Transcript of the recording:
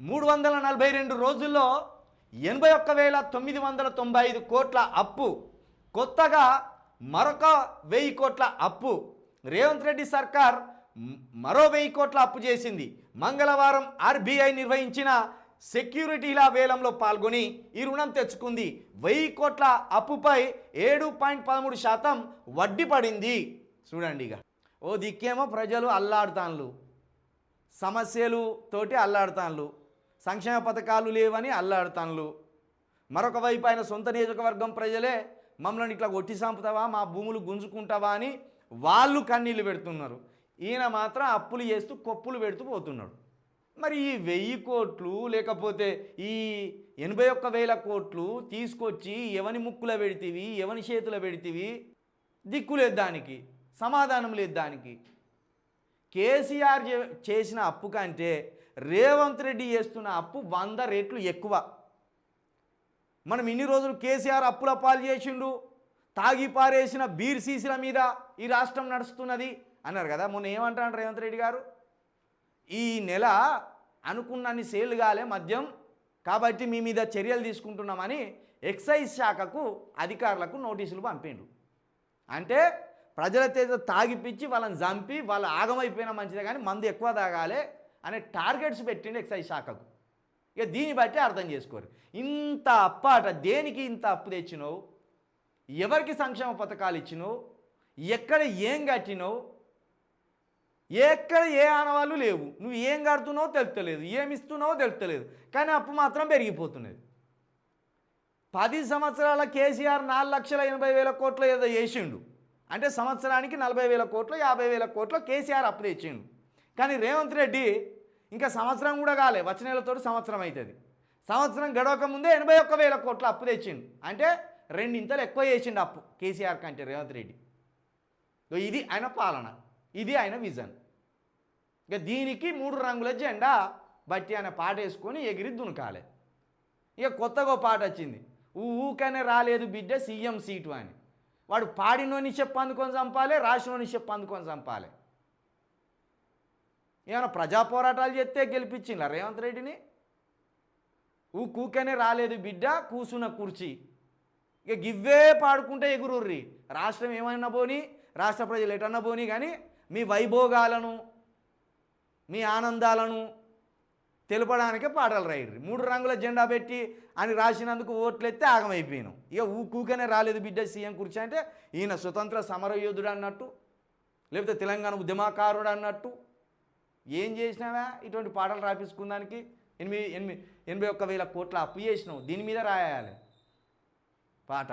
మూడు వందల నలభై రెండు రోజుల్లో ఎనభై ఒక్క వేల తొమ్మిది వందల తొంభై ఐదు కోట్ల అప్పు కొత్తగా మరొక వెయ్యి కోట్ల అప్పు. రేవంత్ రెడ్డి సర్కార్ మరో వెయ్యి కోట్ల అప్పు చేసింది. మంగళవారం ఆర్బీఐ నిర్వహించిన సెక్యూరిటీల వేలంలో పాల్గొని ఈ రుణం తెచ్చుకుంది. వెయ్యి కోట్ల అప్పుపై ఏడు పాయింట్ పదమూడు శాతం వడ్డీ పడింది. చూడండి ఇక. ఓ దిక్కేమో ప్రజలు అల్లాడుతాన్లు. సమస్యలు తోటి అల్లాడుతాన్లు. సంక్షేమ పథకాలు లేవని అల్లాడుతాన్లు. మరొక వైపు ఆయన సొంత నియోజకవర్గం ప్రజలే మమ్మల్ని ఇట్లా కొట్టి సంపుతావా మా భూములు గుంజుకుంటావా అని వాళ్ళు కన్నీళ్ళు పెడుతున్నారు. ఈయన మాత్రం అప్పులు చేస్తూ కొప్పులు పెడుతూ పోతున్నాడు. మరి ఈ వెయ్యి కోట్లు లేకపోతే ఈ ఎనభై ఒక్క వేల కోట్లు తీసుకొచ్చి ఎవని ముక్కుల పెడితివి ఎవని చేతుల పెడితివి దిక్కు లేదు దానికి సమాధానం లేదు దానికి. కేసీఆర్ చే- చేసిన అప్పు కంటే రేవంత్ రెడ్డి చేస్తున్న అప్పు వంద రేట్లు ఎక్కువ. మనం ఇన్ని రోజులు కేసీఆర్ అప్పుల పాలు చేసిండు తాగి పారేసిన బీర్ సీసీల మీద ఈ రాష్ట్రం నడుస్తున్నది అన్నారు కదా. మొన్న ఏమంటాడు రేవంత్ రెడ్డి గారు? ఈ నెల అనుకున్నన్ని సేల్ కాలే మద్యం కాబట్టి మీ మీద చర్యలు తీసుకుంటున్నామని ఎక్సైజ్ శాఖకు అధికారులకు నోటీసులు పంపిండు. అంటే ప్రజల చేత తాగిపిచ్చి వాళ్ళని చంపి వాళ్ళు ఆగమైపోయినా మంచిదే కానీ మందు ఎక్కువ తాగాలి అనే టార్గెట్స్ పెట్టిండు ఎక్సైజ్ శాఖకు. ఇక దీన్ని బట్టి అర్థం చేసుకోరు. ఇంత అప్పాట దేనికి ఇంత అప్పు తెచ్చినావు? ఎవరికి సంక్షేమ పథకాలు ఇచ్చినావు? ఎక్కడ ఏం కట్టినావు? ఎక్కడ ఏ ఆనవాళ్ళు లేవు. నువ్వు ఏం కడుతున్నావో తెలుపుతలేదు ఏమి ఇస్తున్నావో తెలుపుతలేదు కానీ అప్పు మాత్రం పెరిగిపోతున్నది. పది సంవత్సరాల కేసీఆర్ నాలుగు లక్షల ఎనభై వేల కోట్ల ఏదో చేసిండు. అంటే సంవత్సరానికి నలభై వేల కోట్లు యాభై వేల కోట్లు కేసీఆర్ అప్పు తెచ్చిండు కానీ రేవంత్ రెడ్డి ఇంకా సంవత్సరం కూడా కాలే వచ్చే నెలతో సంవత్సరం అవుతుంది సంవత్సరం గడవక ముందే ఎనభై ఒక్క వేల కోట్లు అప్పు తెచ్చిండు. అంటే రెండింతలు ఎక్కువ చేసిండు అప్పు కేసీఆర్ కంటే రేవంత్ రెడ్డి. ఇది ఆయన పాలన ఇది ఆయన విజన్. ఇక దీనికి మూడు రంగుల జెండా బట్టి ఆయన పాట వేసుకొని ఎగిరి దునకాలే. ఇక కొత్తగా పాట వచ్చింది. ఊ ఊకనే రాలేదు బిడ్డ సీఎం సీటు అని. వాడు పాడినోని చెప్పు అందుకొని చంపాలి రాసినోని చెప్పు అందుకొని చంపాలి. ఏమైనా ప్రజా పోరాటాలు చేస్తే గెలిపించిందా రేవంత్ రెడ్డిని? ఊ కూకనే రాలేదు బిడ్డ కూసున్న కుర్చీ. ఇక గివ్వే పాడుకుంటే ఎగురుర్రి. రాష్ట్రం ఏమైనా పోని రాష్ట్ర ప్రజలు ఎటన్నా పోని కానీ మీ వైభోగాలను మీ ఆనందాలను తెలపడానికే పాటలు రాయరు మూడు రంగుల జెండా పెట్టి అని రాసినందుకు ఓట్లు ఎత్తే ఆగమైపోయాను. ఇక ఊకూకనే రాలేదు బిడ్డ సీఎం కూర్చో అంటే ఈయన స్వతంత్ర సమరయోధుడు అన్నట్టు లేకపోతే తెలంగాణ ఉద్యమకారుడు అన్నట్టు. ఏం చేసినావా? ఇటువంటి పాటలు రాపించుకున్నానికి ఎనిమిది ఎనిమిది ఎనభై ఒక్క వేల కోట్ల అప్పు చేసినావు. దీని మీద రాయాలి. పాట.